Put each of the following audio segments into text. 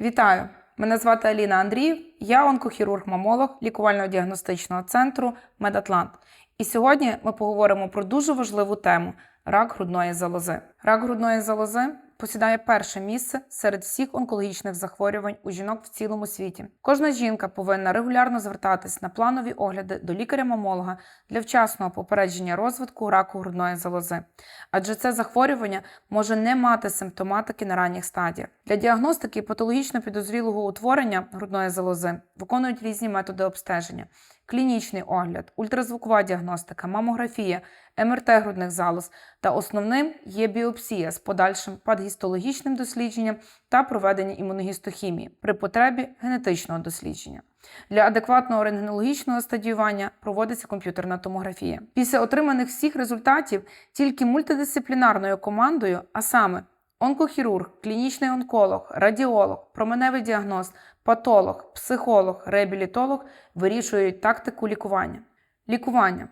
Вітаю! Мене звати Аліна Андріїв, я онкохірург-мамолог лікувально-діагностичного центру Медатлант. І сьогодні ми поговоримо про дуже важливу тему рак грудної залози. Рак грудної залози посідає перше місце серед всіх онкологічних захворювань у жінок в цілому світі. Кожна жінка повинна регулярно звертатись на планові огляди до лікаря-мамолога для вчасного попередження розвитку раку грудної залози, адже це захворювання може не мати симптоматики на ранніх стадіях. Для діагностики патологічно підозрілого утворення грудної залози виконують різні методи обстеження: клінічний огляд, ультразвукова діагностика, мамографія, МРТ грудних залоз та основним є біопсія з подальшим патгістологічним дослідженням та проведення імуногістохімії при потребі генетичного дослідження. Для адекватного рентгенологічного стадіювання проводиться комп'ютерна томографія. Після отриманих всіх результатів тільки мультидисциплінарною командою, а саме онкохірург, клінічний онколог, радіолог, променевий діагност, патолог, психолог, реабілітолог вирішують тактику лікування. Лікування.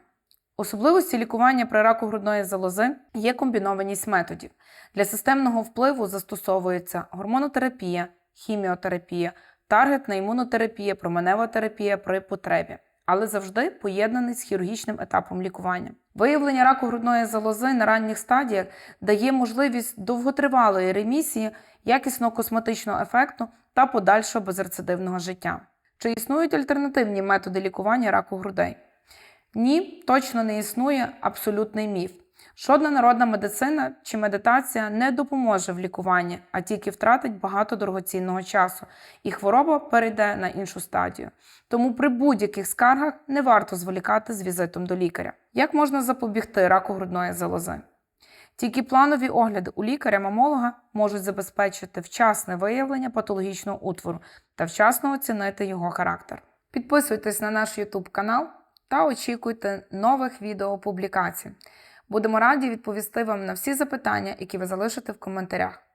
Особливості лікування при раку грудної залози є комбінованість методів. Для системного впливу застосовується гормонотерапія, хіміотерапія, таргетна імунотерапія, променева терапія при потребі, але завжди поєднаний з хірургічним етапом лікування. Виявлення раку грудної залози на ранніх стадіях дає можливість довготривалої ремісії, якісного косметичного ефекту та подальшого безрецидивного життя. Чи існують альтернативні методи лікування раку грудей? Ні, точно не існує абсолютний міф. Жодна народна медицина чи медитація не допоможе в лікуванні, а тільки втратить багато дорогоцінного часу, і хвороба перейде на іншу стадію. Тому при будь-яких скаргах не варто зволікати з візитом до лікаря. Як можна запобігти раку грудної залози? Тільки планові огляди у лікаря-мамолога можуть забезпечити вчасне виявлення патологічного утвору та вчасно оцінити його характер. Підписуйтесь на наш YouTube канал та очікуйте нових відеопублікацій. Будемо раді відповісти вам на всі запитання, які ви залишите в коментарях.